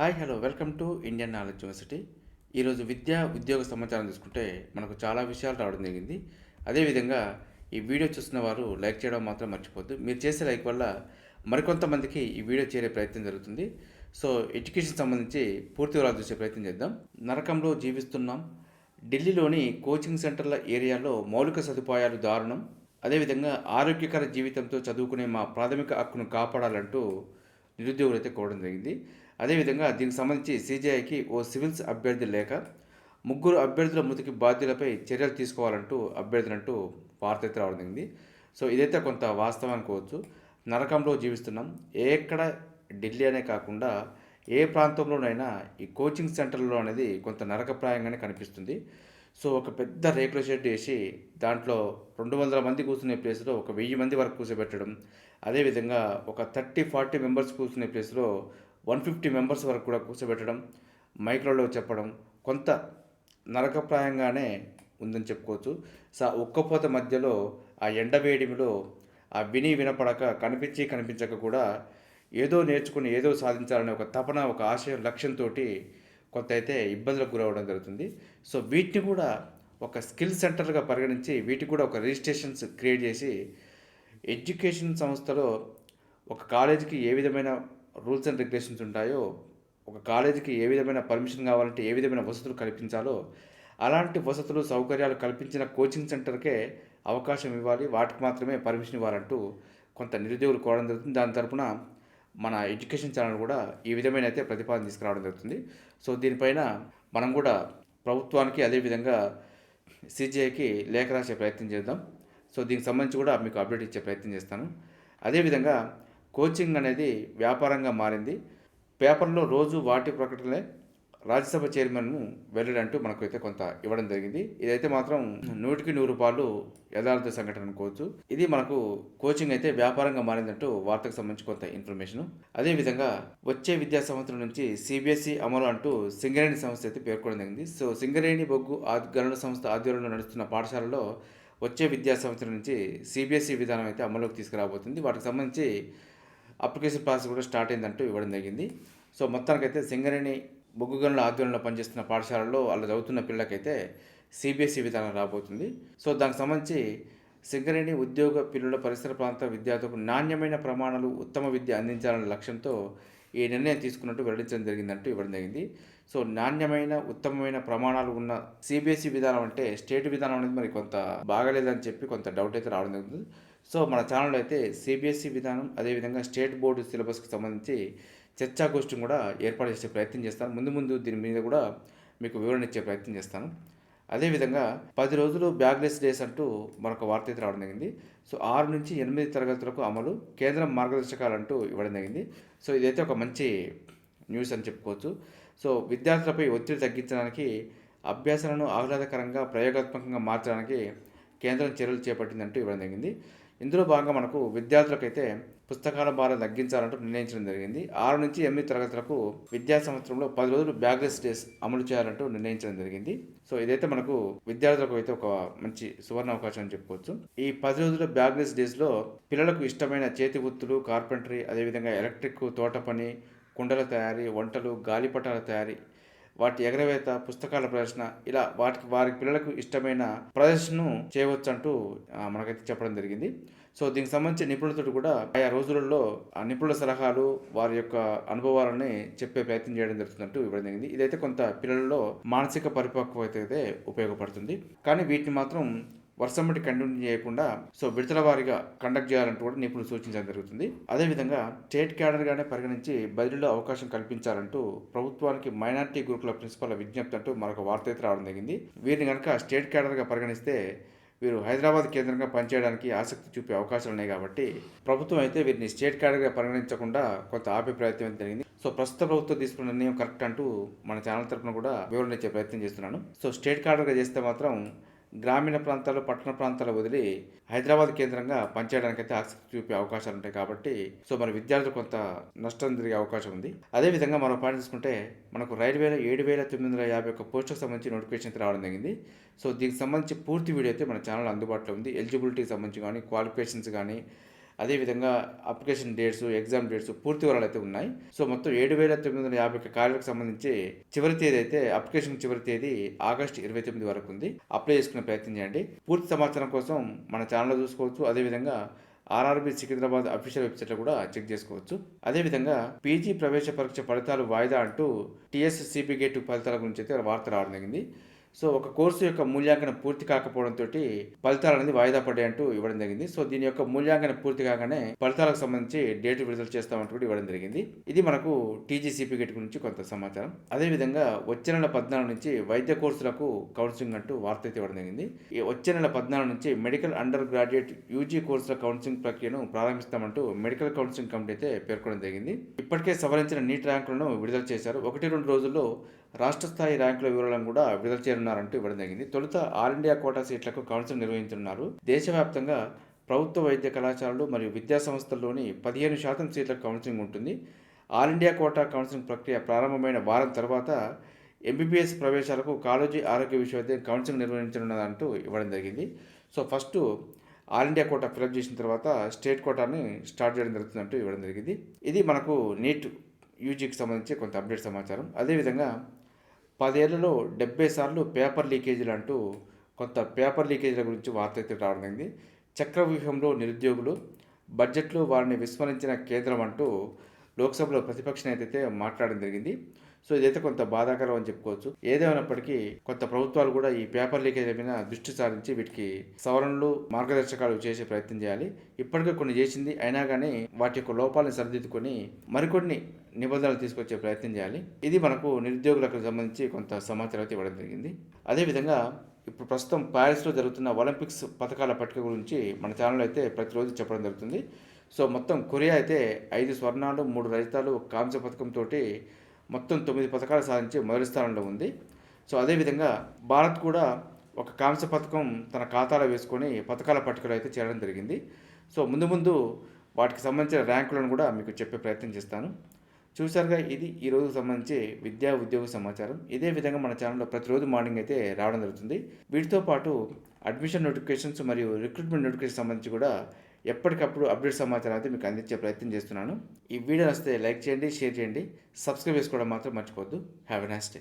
Hi hello. Welcome to Indian knowledge university. ఈరోజు విద్యా ఉద్యోగ సమాచారం తీసుకుంటే మనకు చాలా విషయాలు రావడం జరిగింది. అదేవిధంగా ఈ వీడియో చూస్తున్న వారు లైక్ చేయడం మాత్రం మర్చిపోద్దు మీరు చేసే లైక్ వల్ల మరికొంతమందికి ఈ వీడియో చేరే ప్రయత్నం జరుగుతుంది. సో ఎడ్యుకేషన్ సంబంధించి పూర్తి వివరాలు చూసే ప్రయత్నం చేద్దాం. నరకంలో జీవిస్తున్నాం. ఢిల్లీలోని కోచింగ్ సెంటర్ల ఏరియాలో మౌలిక సదుపాయాలు దారుణం. అదేవిధంగా ఆరోగ్యకర జీవితంతో చదువుకునే మా ప్రాథమిక హక్కును కాపాడాలంటూ నిరుద్యోగులు అయితే కోవడం జరిగింది. అదేవిధంగా దీనికి సంబంధించి సీజీఐకి ఓ సివిల్స్ అభ్యర్థి లేక ముగ్గురు అభ్యర్థుల మృతికి బాధ్యులపై చర్యలు తీసుకోవాలంటూ అభ్యర్థులంటూ వార్త అయితే రావడం జరిగింది. సో ఇదైతే కొంత వాస్తవం అనుకోవచ్చు. నరకంలో జీవిస్తున్నాం. ఎక్కడ ఢిల్లీ అనే కాకుండా ఏ ప్రాంతంలోనైనా ఈ కోచింగ్ సెంటర్లో అనేది కొంత నరకప్రాయంగానే కనిపిస్తుంది. సో ఒక పెద్ద రేకుల షెడ్ వేసి దాంట్లో రెండు వందల మంది కూర్చునే ప్లేస్లో ఒక వెయ్యి మంది వరకు కూర్చోబెట్టడం. అదేవిధంగా ఒక థర్టీ ఫార్టీ మెంబర్స్ కూర్చునే ప్లేస్లో వన్ ఫిఫ్టీ మెంబర్స్ వరకు కూడా కూర్చోబెట్టడం మైక్రోలో చెప్పడం కొంత నరకప్రాయంగానే ఉందని చెప్పుకోవచ్చు. సో ఉక్కపోత మధ్యలో ఆ ఎండ వేడిమిలో ఆ విని వినపడక కనిపించి కనిపించక కూడా ఏదో నేర్చుకుని ఏదో సాధించాలనే ఒక తపన ఒక ఆశయం లక్ష్యంతో కొంత అయితే ఇబ్బందులకు గురవడం జరుగుతుంది. సో వీటిని కూడా ఒక స్కిల్ సెంటర్గా పరిగణించి వీటికి కూడా ఒక రిజిస్ట్రేషన్స్ క్రియేట్ చేసి ఎడ్యుకేషన్ సంస్థలో ఒక కాలేజీకి ఏ విధమైన రూల్స్ అండ్ రెగ్యులేషన్స్ ఉంటాయో ఒక కాలేజీకి ఏ విధమైన పర్మిషన్ కావాలంటే ఏ విధమైన వసతులు కల్పించాలో అలాంటి వసతులు సౌకర్యాలు కల్పించిన కోచింగ్ సెంటర్కే అవకాశం ఇవ్వాలి. వాటికి మాత్రమే పర్మిషన్ ఇవ్వాలంటూ కొంత నిరుద్యోగులు కోవడం జరుగుతుంది. దాని తరపున మన ఎడ్యుకేషన్ ఛానల్ కూడా ఈ విధమైన అయితే ప్రతిపాదన తీసుకురావడం జరుగుతుంది. సో దీనిపైన మనం కూడా ప్రభుత్వానికి అదేవిధంగా సిజిఐకి లేఖ రాసే ప్రయత్నం చేద్దాం. సో దీనికి సంబంధించి కూడా మీకు అప్డేట్ ఇచ్చే ప్రయత్నం చేస్తాను. అదేవిధంగా కోచింగ్ అనేది వ్యాపారంగా మారింది. పేపర్లో రోజు వాటి ప్రకటనలే రాజ్యసభ చైర్మన్ వెళ్ళడంటూ మనకు అయితే కొంత ఇవ్వడం జరిగింది. ఇదైతే మాత్రం నూటికి నూరు రూపాయలు యథార్థ సంఘటన అనుకోవచ్చు. ఇది మనకు కోచింగ్ అయితే వ్యాపారంగా మారిందంటూ వార్తకు సంబంధించి కొంత ఇన్ఫర్మేషన్. అదేవిధంగా వచ్చే విద్యా సంవత్సరం నుంచి సిబిఎస్ఈ అమలు అంటూ సింగరేణి సంస్థ అయితే పేర్కొనడం జరిగింది. సో సింగరేణి బొగ్గు గణన సంస్థ ఆధ్వర్యంలో నడుస్తున్న పాఠశాలలో వచ్చే విద్యా సంవత్సరం నుంచి సిబిఎస్ఈ విధానం అయితే అమలులోకి తీసుకురాబోతుంది. వాటికి సంబంధించి అప్లికేషన్ ప్రాసెస్ కూడా స్టార్ట్ అయిందంటూ ఇవ్వడం జరిగింది. సో మొత్తానికైతే సింగరేణి బొగ్గు గనుల ఆధ్వర్యంలో పనిచేస్తున్న పాఠశాలలో వాళ్ళు చదువుతున్న పిల్లకైతే సిబిఎస్ఈ విధానం రాబోతుంది. సో దానికి సంబంధించి సింగరేణి ఉద్యోగ పిల్లల పరిసర ప్రాంత విద్యార్థులకు నాణ్యమైన ప్రమాణాలు ఉత్తమ విద్య అందించాలనే లక్ష్యంతో ఈ నిర్ణయం తీసుకున్నట్టు వెల్లడించడం జరిగిందంటూ ఇవ్వడం జరిగింది. సో నాణ్యమైన ఉత్తమమైన ప్రమాణాలు ఉన్న సిబిఎస్ఈ విధానం అంటే స్టేట్ విధానం అనేది మరి కొంత బాగలేదని చెప్పి కొంత డౌట్ అయితే రావడం జరుగుతుంది. సో మన ఛానల్లో అయితే సిబిఎస్ఈ విధానం అదేవిధంగా స్టేట్ బోర్డు సిలబస్కి సంబంధించి చర్చాగోష్ఠిని కూడా ఏర్పాటు చేసే ప్రయత్నం చేస్తాను. ముందు ముందు దీని మీద కూడా మీకు వివరణ ఇచ్చే ప్రయత్నం చేస్తాను. అదేవిధంగా పది రోజులు బ్యాగ్లెస్ డేస్ అంటూ మరొక వార్త అయితే రావడం జరిగింది. సో ఆరు నుంచి ఎనిమిది తరగతులకు అమలు కేంద్రం మార్గదర్శకాలు అంటూ ఇవ్వడం జరిగింది. సో ఇదైతే ఒక మంచి న్యూస్ అని చెప్పుకోవచ్చు. సో విద్యార్థులపై ఒత్తిడి తగ్గించడానికి అభ్యాసాలను ఆహ్లాదకరంగా ప్రయోగాత్మకంగా మార్చడానికి కేంద్రం చర్యలు చేపట్టిందంటూ ఇవ్వడం జరిగింది. ఇందులో భాగంగా మనకు విద్యార్థులకైతే పుస్తకాల భారం తగ్గించాలంటూ నిర్ణయించడం జరిగింది. ఆరు నుంచి ఎనిమిది తరగతులకు విద్యా సంవత్సరంలో పది రోజులు బ్యాగ్లెస్ డేస్ అమలు చేయాలంటూ నిర్ణయించడం జరిగింది. సో ఇదైతే మనకు విద్యార్థులకు అయితే ఒక మంచి సువర్ణ అవకాశం అని చెప్పుకోవచ్చు. ఈ పది రోజుల బ్యాగ్లెస్ డేస్లో పిల్లలకు ఇష్టమైన చేతి వృత్తులు కార్పెంటరీ అదేవిధంగా ఎలక్ట్రిక్ తోట పని కుండల తయారీ వంటలు గాలిపటాల తయారీ వాటి ఎగరవేత పుస్తకాల ప్రదర్శన ఇలా వాటికి వారి పిల్లలకు ఇష్టమైన ప్రదర్శనను చేయవచ్చు అంటూ మనకైతే చెప్పడం జరిగింది. సో దీనికి సంబంధించి నిపుణులతో కూడా ఆయా రోజులలో ఆ నిపుణుల సలహాలు వారి యొక్క అనుభవాలని చెప్పే ప్రయత్నం చేయడం జరుగుతుందంటూ ఇవ్వడం జరిగింది. ఇదైతే కొంత పిల్లలలో మానసిక పరిపక్వత అయితే ఉపయోగపడుతుంది. కానీ వీటిని మాత్రం వర్షం బట్టి కంటిన్యూ చేయకుండా సో విడతల వారీగా కండక్ట్ చేయాలంటూ కూడా నిపుణులు సూచించడం జరుగుతుంది. అదేవిధంగా స్టేట్ క్యాడర్గానే పరిగణించి బదిలీలో అవకాశం కల్పించాలంటూ ప్రభుత్వానికి మైనార్టీ గ్రూపుల ప్రిన్సిపల్ విజ్ఞప్తి అంటూ మరొక వార్త అయితే రావడం జరిగింది. వీరిని కనుక స్టేట్ క్యాడర్గా పరిగణిస్తే వీరు హైదరాబాద్ కేంద్రంగా పనిచేయడానికి ఆసక్తి చూపే అవకాశాలు ఉన్నాయి కాబట్టి ప్రభుత్వం అయితే వీరిని స్టేట్ క్యాడర్గా పరిగణించకుండా కొంత ఆపే ప్రయత్నం అయితే జరిగింది. సో ప్రస్తుత ప్రభుత్వం తీసుకున్న నిర్ణయం కరెక్ట్ అంటూ మన ఛానల్ తరఫున కూడా వివరణ ఇచ్చే ప్రయత్నం చేస్తున్నాను. సో స్టేట్ క్యాడర్గా చేస్తే మాత్రం గ్రామీణ ప్రాంతాలు పట్టణ ప్రాంతాలు వదిలి హైదరాబాద్ కేంద్రంగా పనిచేయడానికి అయితే ఆసక్తి చూపే అవకాశాలు ఉంటాయి కాబట్టి సో మన విద్యార్థులు కొంత నష్టం జరిగే అవకాశం ఉంది. అదేవిధంగా మనం పాయింట్ తీసుకుంటే మనకు రైల్వేలో ఏడు వేల తొమ్మిది వందల యాభై ఒక్క పోస్టుకు సంబంధించి నోటిఫికేషన్ అయితే రావడం జరిగింది. సో దీనికి సంబంధించి పూర్తి వీడియో అయితే మన ఛానల్ అందుబాటులో ఉంది. ఎలిజిబిలిటీకి సంబంధించి కానీ క్వాలిఫికేషన్స్ కానీ అదేవిధంగా అప్లికేషన్ డేట్స్ ఎగ్జామ్ డేట్స్ పూర్తి వివరాలు అయితే ఉన్నాయి. సో మొత్తం ఏడు వేల తొమ్మిది వందల యాభై కార్యాలకు సంబంధించి చివరి తేదీ అయితే అప్లికేషన్ చివరి తేదీ ఆగస్టు ఇరవై తొమ్మిది వరకు ఉంది. అప్లై చేసుకునే ప్రయత్నం చేయండి. పూర్తి సమాచారం కోసం మన ఛానల్లో చూసుకోవచ్చు. అదేవిధంగా ఆర్ఆర్బీ సికింద్రాబాద్ అఫీషియల్ వెబ్సైట్లో కూడా చెక్ చేసుకోవచ్చు. అదేవిధంగా పీజీ ప్రవేశ పరీక్ష ఫలితాలు వాయిదా అంటూ టీఎస్సీబీ గేట్ ఫలితాల గురించి అయితే వార్త రావడం జరిగింది. సో ఒక కోర్సు యొక్క మూల్యాంకనం పూర్తి కాకపోవడంతో ఫలితాలు అనేది వాయిదా పడ్డాయంటూ ఇవ్వడం జరిగింది. సో దీని యొక్క మూల్యాంకనం పూర్తి కాగానే ఫలితాలకు సంబంధించి డేట్ విడుదల చేస్తామంటూ కూడా ఇవ్వడం జరిగింది. ఇది మనకు టీజీసీపీ గేట్ గురించి కొంత సమాచారం. అదేవిధంగా వచ్చే నెల పద్నాలుగు నుంచి వైద్య కోర్సులకు కౌన్సిలింగ్ అంటూ వార్త అయితే ఇవ్వడం జరిగింది. ఈ వచ్చే నెల పద్నాలుగు నుంచి మెడికల్ అండర్ గ్రాడ్యుయేట్ యూజీ కోర్సుల కౌన్సిలింగ్ ప్రక్రియను ప్రారంభిస్తామంటూ మెడికల్ కౌన్సిలింగ్ కమిటీ అయితే పేర్కొనడం జరిగింది. ఇప్పటికే సవరించిన నీట్ ర్యాంకులను విడుదల చేశారు. ఒకటి రెండు రోజుల్లో రాష్ట్ర స్థాయి ర్యాంకుల వివరాలను కూడా విడుదల చేయనున్నారంటూ ఇవ్వడం జరిగింది. తొలుత ఆల్ ఇండియా కోటా సీట్లకు కౌన్సిల్ నిర్వహించనున్నారు. దేశవ్యాప్తంగా ప్రభుత్వ వైద్య కళాశాలలు మరియు విద్యా సంస్థల్లోని పదిహేను శాతం సీట్లకు కౌన్సిలింగ్ ఉంటుంది. ఆల్ ఇండియా కోటా కౌన్సిలింగ్ ప్రక్రియ ప్రారంభమైన వారం తర్వాత ఎంబీబీఎస్ ప్రవేశాలకు కాలేజీ ఆరోగ్య విశ్వవిద్యాలయం కౌన్సిలింగ్ నిర్వహించనున్నదంటూ ఇవ్వడం జరిగింది. So first all India quota fill up చేసిన తర్వాత స్టేట్ కోటాని స్టార్ట్ చేయడం జరుగుతుందంటూ ఇవ్వడం జరిగింది. ఇది మనకు నీట్ యూజీకి సంబంధించి కొంత అప్డేట్ సమాచారం. అదేవిధంగా పదేళ్ళలో డెబ్బై సార్లు పేపర్ లీకేజీలు అంటూ కొంత పేపర్ లీకేజీల గురించి వార్త అయితే రావడం జరిగింది చక్రవ్యూహంలో నిరుద్యోగులు బడ్జెట్లో వారిని విస్మరించిన కేంద్రం అంటూ లోక్సభలో ప్రతిపక్ష నేత అయితే మాట్లాడడం జరిగింది. సో ఇదైతే కొంత బాధాకరం అని చెప్పుకోవచ్చు. ఏదేమైనప్పటికీ కొంత ప్రభుత్వాలు కూడా ఈ పేపర్ లీకేజ్ మీద దృష్టి సారించి వీటికి సవరణలు మార్గదర్శకాలు చేసే ప్రయత్నం చేయాలి. ఇప్పటికే కొన్ని చేసింది. అయినా కానీ వాటి యొక్క లోపాలను సరిదిద్దుకొని మరికొన్ని నిబంధనలు తీసుకొచ్చే ప్రయత్నం చేయాలి. ఇది మనకు నిరుద్యోగులకు సంబంధించి కొంత సమాచారం అయితే ఇవ్వడం జరిగింది. అదేవిధంగా ఇప్పుడు ప్రస్తుతం ప్యారిస్లో జరుగుతున్న ఒలింపిక్స్ పథకాల పట్టిక గురించి మన ఛానల్ అయితే ప్రతిరోజు చెప్పడం జరుగుతుంది. సో మొత్తం కొరియా అయితే ఐదు స్వర్ణాలు మూడు రజతాలు కాంస్య పథకంతో మొత్తం తొమ్మిది పథకాలు సాధించి మొదటి స్థానంలో ఉంది. సో అదేవిధంగా భారత్ కూడా ఒక కాంస్య పథకం తన ఖాతాలో వేసుకొని పథకాల పట్టికలో అయితే చేరడం జరిగింది. సో ముందు ముందు వాటికి సంబంధించిన ర్యాంకులను కూడా మీకు చెప్పే ప్రయత్నం చేస్తాను. చూసారుగా ఇది ఈ రోజుకు సంబంధించి విద్యా ఉద్యోగ సమాచారం. ఇదే విధంగా మన ఛానల్లో ప్రతిరోజు మార్నింగ్ అయితే రావడం జరుగుతుంది. వీటితో పాటు అడ్మిషన్ నోటిఫికేషన్స్ మరియు రిక్రూట్మెంట్ నోటిఫికేషన్ సంబంధించి కూడా ఎప్పటికప్పుడు అప్డేట్ సమాచారం అయితే మీకు అందించే ప్రయత్నం చేస్తున్నాను. ఈ వీడియో వస్తే లైక్ చేయండి షేర్ చేయండి సబ్స్క్రైబ్ చేసుకోవడం మాత్రం మర్చిపోద్దు హ్యావ్ ఎ నైస్ డే